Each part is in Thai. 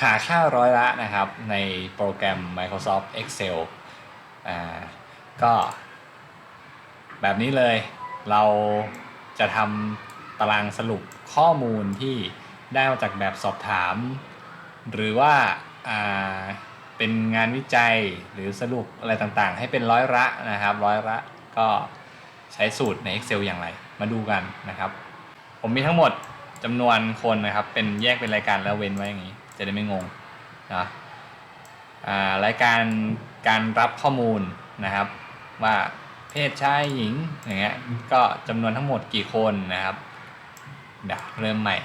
หาค่าร้อยละนะครับในโปรแกรม Microsoft Excel อ่าก็แบบนี้เลยเราจะทำตารางสรุปข้อมูลที่ได้มาจากแบบสอบถาม หรือว่าอ่าเป็นงานวิจัยหรือสรุปอะไรต่างๆ ให้เป็นร้อยละนะครับร้อยละก็ใช้สูตรใน Excel อย่างไร มาดูกันนะครับ ผมมีทั้งหมดจำนวนคนนะครับ เป็นแยกเป็นรายการแล้วเว้นไว้อย่างนี้ จะได้ไม่งงนะรายการการรับข้อมูลนะครับ ว่าเพศชายหญิงอย่างเงี้ยก็จำนวนทั้งหมดกี่คนนะครับเดี๋ยวเริ่มใหม่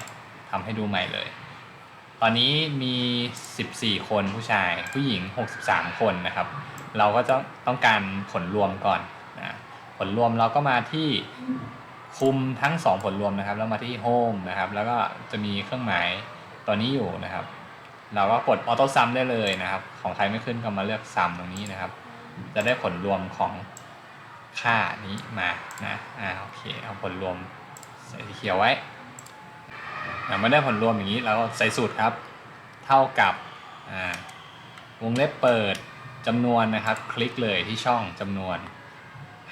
ทำให้ดูใหม่เลย ตอนนี้มี 14 คนผู้ชายผู้หญิง 63 คนนะครับ เราก็จะต้องการผลรวมก่อนนะผลรวมเราก็มาที่คุมทั้ง 2 ผลรวมนะครับ แล้วมาที่ Home นะครับ แล้วก็จะมีเครื่องหมายตัวนี้อยู่นะครับ เราก็กด Auto Sum ได้เลยนะครับ ของใครไม่ขึ้นก็มาเลือก Sum ตรงนี้นะครับ จะได้ผลรวมของค่านี้มานะอ่าโอเคเอาผลรวมใส่สีเขียวไว้อ่าเมื่อได้ผลรวมอย่างนี้เราก็ใส่สูตรครับ เท่ากับอ่าวงเล็บเปิดจำนวนนะครับ คลิกเลยที่ช่องจำนวน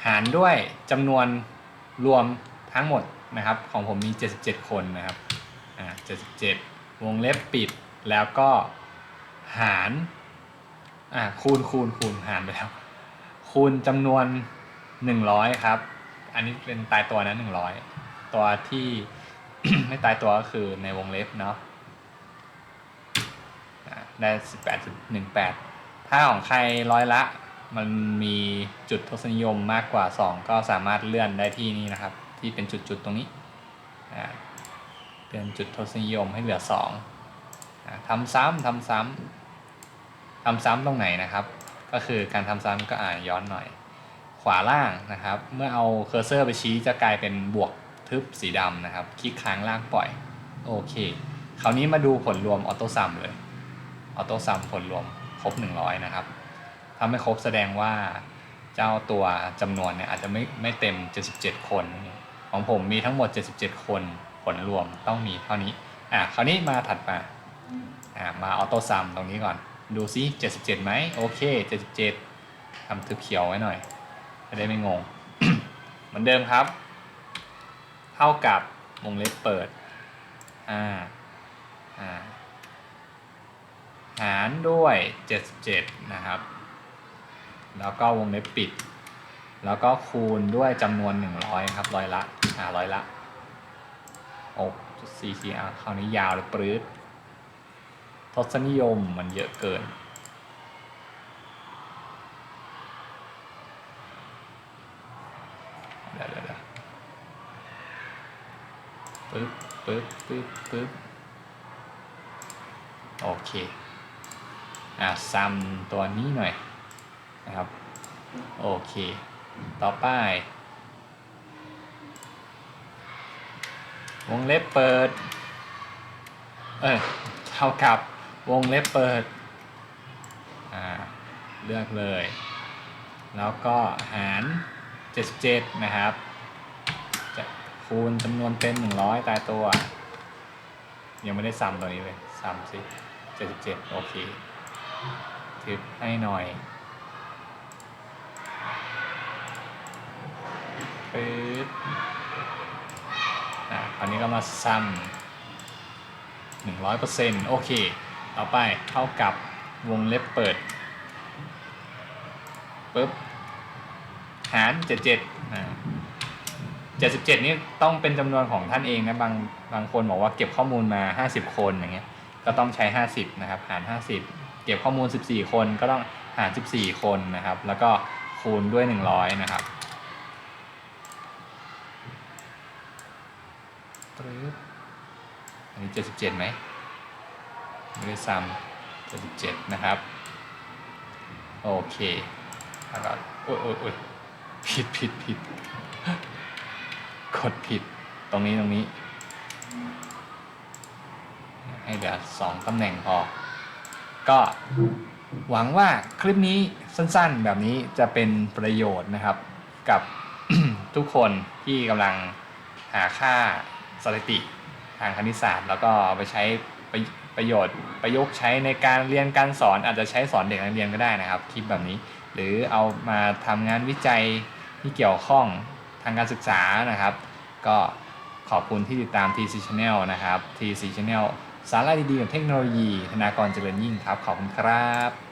หารด้วยจำนวนรวมทั้งหมดนะครับ ของผมมี 77 คนนะครับอ่า77 วงเล็บปิด แล้วก็หารอ่าคูณคูณคูณหารไปแล้ว คูณจำนวน 100 ครับ อันนี้เป็นตายตัวนะ 100 ตัวที่ไม่ตายตัวก็คือในวงเล็บเนาะอ่าได้ 18.18 ถ้าของใครร้อยละ มันมีจุดทศนิยมมากกว่า 2 ก็สามารถเลื่อนได้ที่นี่นะครับ ที่เป็นจุดๆตรงนี้เลื่อนจุดทศนิยมให้เหลือ2อ่า ทำซ้ำทำซ้ำทำซ้ำตรงไหนนะครับ ก็คือการทำซ้ำก็อ่านย้อนหน่อย ขวาล่างนะครับ เมื่อเอาเคอร์เซอร์ไปชี้จะกลายเป็นบวกทึบสีดำนะครับ คลิกค้างล่างปล่อย โอเคคราวนี้มาดูผลรวมออโต้ซัมเลยออโต้ซัมผลรวมครบ 100 นะครับถ้าไม่ครบแสดงว่าเจ้าตัวจำนวนเนี่ยอาจจะไม่ไม่เต็ม 77 คน ของผมมีทั้งหมด 77 คนผลรวมต้องมีเท่านี้ อะคราวนี้มาถัดมา มาออโต้ซัมตรงนี้ก่อน ดูซิ 77ไหมโอเค 77ทำทึบเขียวไว้หน่อย จะได้ไม่งง เหมือนเดิมครับ เท่ากับวงเล็บเปิด อ่า อ่า หารด้วย 77 นะครับ แล้วก็วงเล็บปิด แล้วก็คูณด้วยจำนวน 100 ครับร้อยละ อ่าร้อยละโอ้ซีซีอะคราวนี้ยาวเลยปรื๊ด ทศนิยมมันเยอะเกินเดี๋ยวเดี๋ยวเดี๋ยวปึ๊บปึ๊บปึ๊บปึ๊บโอเค อะซ้ำตัวนี้หน่อยนะครับ โอเค ต่อไป วงเล็บเปิด เออเท่ากับ วงเล็บเปิดอ่าเลือกเลย แล้วก็หาร 77 นะครับ จะคูณจำนวนเป็น 100 ตายตัว ยังไม่ได้ซ้ำตัวนี้เลยซ้ำสิ77 โอเคทึบให้หน่อยปึ๊บอะคราวนี้ก็มาซ้ำ100%โอเค ต่อไปเท่ากับวงเล็บเปิดปึ๊บหาร77อ่า77นี่ต้องเป็นจำนวนของท่านเองนะบางบางคนบอกว่าเก็บข้อมูลมา50คนอย่างเงี้ยก็ต้องใช้50นะครับหาร50เก็บข้อมูล14คนก็ต้องหาร14คนนะครับ แล้วก็คูณด้วย100นะครับปึ๊บอันนี้77ไหม ไม่ได้ซ้ำ77นะครับ โอเคแล้วก็โอ้ยโอ้ยโอ้ยผิดผิดผิดกดผิดตรงนี้ตรงนี้ ให้เหลือสองตำแหน่งพอ ก็หวังว่าคลิปนี้สั้นๆ แบบนี้จะเป็นประโยชน์นะครับกับทุกคนที่กำลังหาค่าสถิติทางคณิตศาสตร์ แล้วก็ไปใช้ไป ประโยชน์ประยุกต์ใช้ในการเรียนการสอนอาจจะใช้สอนเด็กนักเรียนก็ได้นะครับคลิปแบบนี้ หรือเอามาทำงานวิจัยที่เกี่ยวข้องทางการศึกษานะครับ ก็ขอบคุณที่ติดตาม TC Channel นะครับ TC Channel สาระดีๆกับเทคโนโลยี ธนากรเจริญยิ่งครับ ขอบคุณครับ